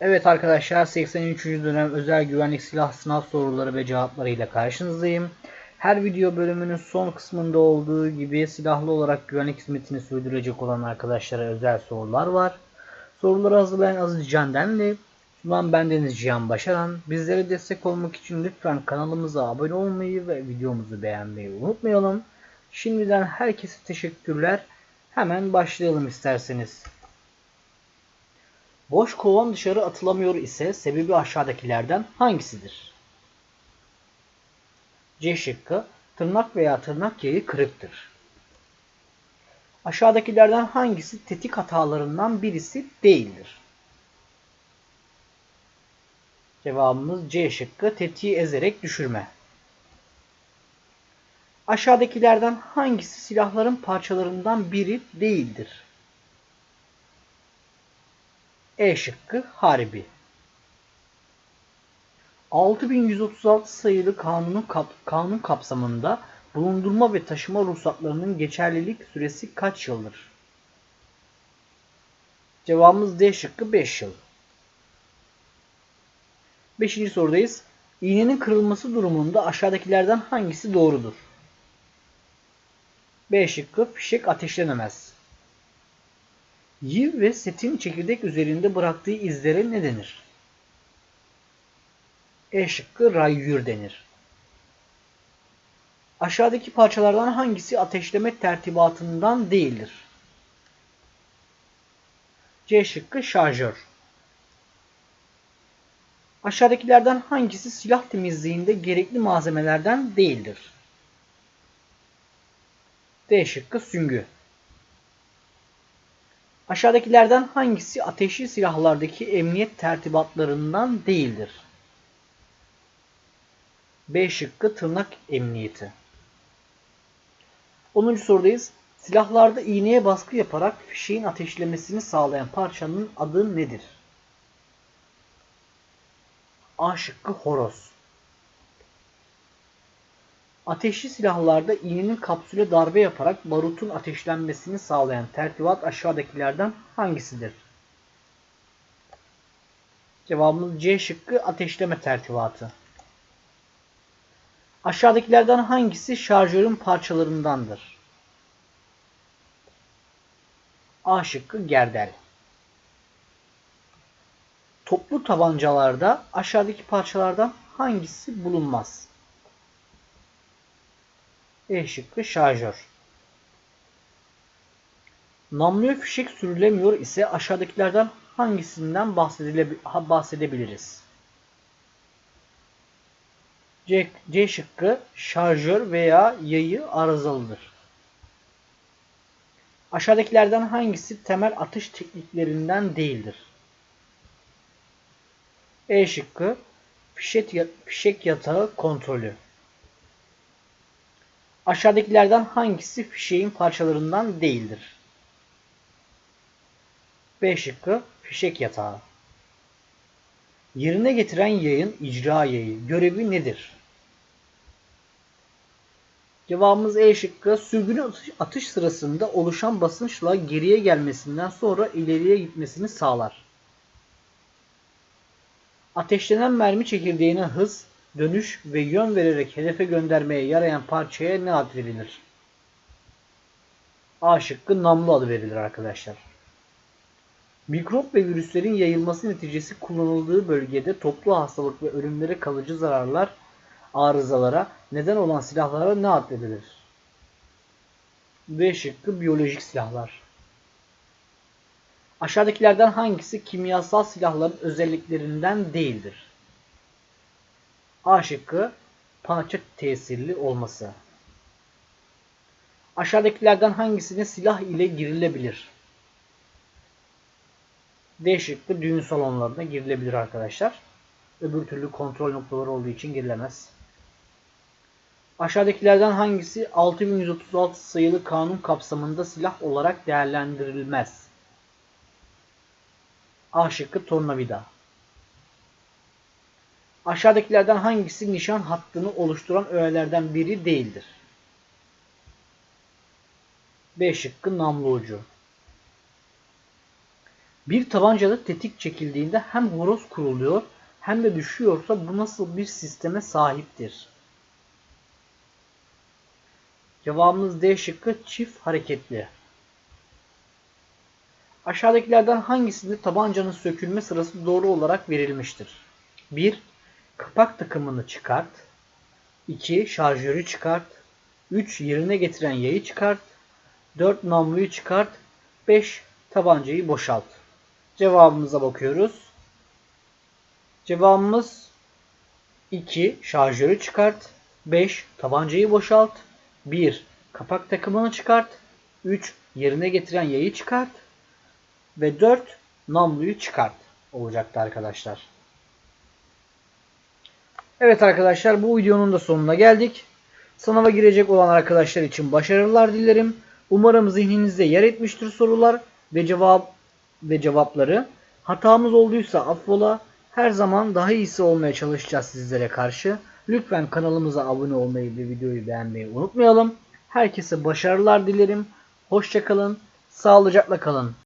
Evet arkadaşlar 83. dönem özel güvenlik silah sınav soruları ve cevaplarıyla karşınızdayım. Her video bölümünün son kısmında olduğu gibi silahlı olarak güvenlik hizmetini sürdürecek olan arkadaşlara özel sorular var. Soruları hazırlayan Aziz Can Denli, sunan bendeniz Cihan Başaran. Bizlere destek olmak için lütfen kanalımıza abone olmayı ve videomuzu beğenmeyi unutmayalım. Şimdiden herkese teşekkürler. Hemen başlayalım isterseniz. Boş kovan dışarı atılamıyor ise sebebi aşağıdakilerden hangisidir? C şıkkı tırnak veya tırnak yayı kırıktır. Aşağıdakilerden hangisi tetik hatalarından birisi değildir? Cevabımız C şıkkı tetiği ezerek düşürme. Aşağıdakilerden hangisi silahların parçalarından biri değildir? E şıkkı harbi. 6136 sayılı kanunun kap kanun kapsamında bulundurma ve taşıma ruhsatlarının geçerlilik süresi kaç yıldır? Cevabımız D şıkkı 5 yıl. Beşinci sorudayız. İğnenin kırılması durumunda aşağıdakilerden hangisi doğrudur? B şıkkı fişek ateşlenemez. Yiv ve setin çekirdek üzerinde bıraktığı izlere ne denir? E şıkkı rayyür denir. Aşağıdaki parçalardan hangisi ateşleme tertibatından değildir? C şıkkı şarjör. Aşağıdakilerden hangisi silah temizliğinde gerekli malzemelerden değildir? D şıkkı süngü. Aşağıdakilerden hangisi ateşli silahlardaki emniyet tertibatlarından değildir? B şıkkı tırnak emniyeti. 10. sorudayız. Silahlarda iğneye baskı yaparak fişeğin ateşlemesini sağlayan parçanın adı nedir? A şıkkı horoz. Ateşli silahlarda iğnenin kapsüle darbe yaparak barutun ateşlenmesini sağlayan tertibat aşağıdakilerden hangisidir? Cevabımız C şıkkı ateşleme tertibatı. Aşağıdakilerden hangisi şarjörün parçalarındandır? A şıkkı gerdel. Toplu tabancalarda aşağıdaki parçalardan hangisi bulunmaz? E şıkkı şarjör. Namluya fişek sürülemiyor ise aşağıdakilerden hangisinden bahsedebiliriz? C, C şıkkı şarjör veya yayı arızalıdır. Aşağıdakilerden hangisi temel atış tekniklerinden değildir? E şıkkı fişek, fişek yatağı kontrolü. Aşağıdakilerden hangisi fişeğin parçalarından değildir? B şıkkı fişek yatağı. Yerine getiren yayın icra yayı. Görevi nedir? Cevabımız E şıkkı. Sürgünü atış sırasında oluşan basınçla geriye gelmesinden sonra ileriye gitmesini sağlar. Ateşlenen mermi çekirdeğine hız, dönüş ve yön vererek hedefe göndermeye yarayan parçaya ne ad verilir? A şıkkı namlu adı verilir arkadaşlar. Mikrop ve virüslerin yayılması neticesi kullanıldığı bölgede toplu hastalık ve ölümlere kalıcı zararlar, arızalara neden olan silahlara ne ad verilir? B şıkkı biyolojik silahlar. Aşağıdakilerden hangisi kimyasal silahların özelliklerinden değildir? A şıkkı parça tesirli olması. Aşağıdakilerden hangisine silah ile girilebilir? D şıkkı düğün salonlarına girilebilir arkadaşlar. Öbür türlü kontrol noktaları olduğu için girilemez. Aşağıdakilerden hangisi 6136 sayılı kanun kapsamında silah olarak değerlendirilmez? A şıkkı tornavida. Aşağıdakilerden hangisi nişan hattını oluşturan öğelerden biri değildir? B şıkkı namlu ucu. Bir tabancada tetik çekildiğinde hem horoz kuruluyor hem de düşüyorsa bu nasıl bir sisteme sahiptir? Cevabımız D şıkkı çift hareketli. Aşağıdakilerden hangisinde tabancanın sökülme sırası doğru olarak verilmiştir? 1. Kapak takımını çıkart. 2. Şarjörü çıkart. 3. Yerine getiren yayı çıkart. 4. Namluyu çıkart. 5. Tabancayı boşalt. Cevabımıza bakıyoruz. Cevabımız 2. Şarjörü çıkart. 5. Tabancayı boşalt. 1. Kapak takımını çıkart. 3. Yerine getiren yayı çıkart. Ve 4. Namluyu çıkart olacaktı arkadaşlar. Evet arkadaşlar bu videonun da sonuna geldik. Sınava girecek olan arkadaşlar için başarılar dilerim. Umarım zihninizde yer etmiştir sorular ve cevap ve cevapları. Hatamız olduysa affola. Her zaman daha iyisi olmaya çalışacağız sizlere karşı. Lütfen kanalımıza abone olmayı ve videoyu beğenmeyi unutmayalım. Herkese başarılar dilerim. Hoşçakalın. Sağlıcakla kalın.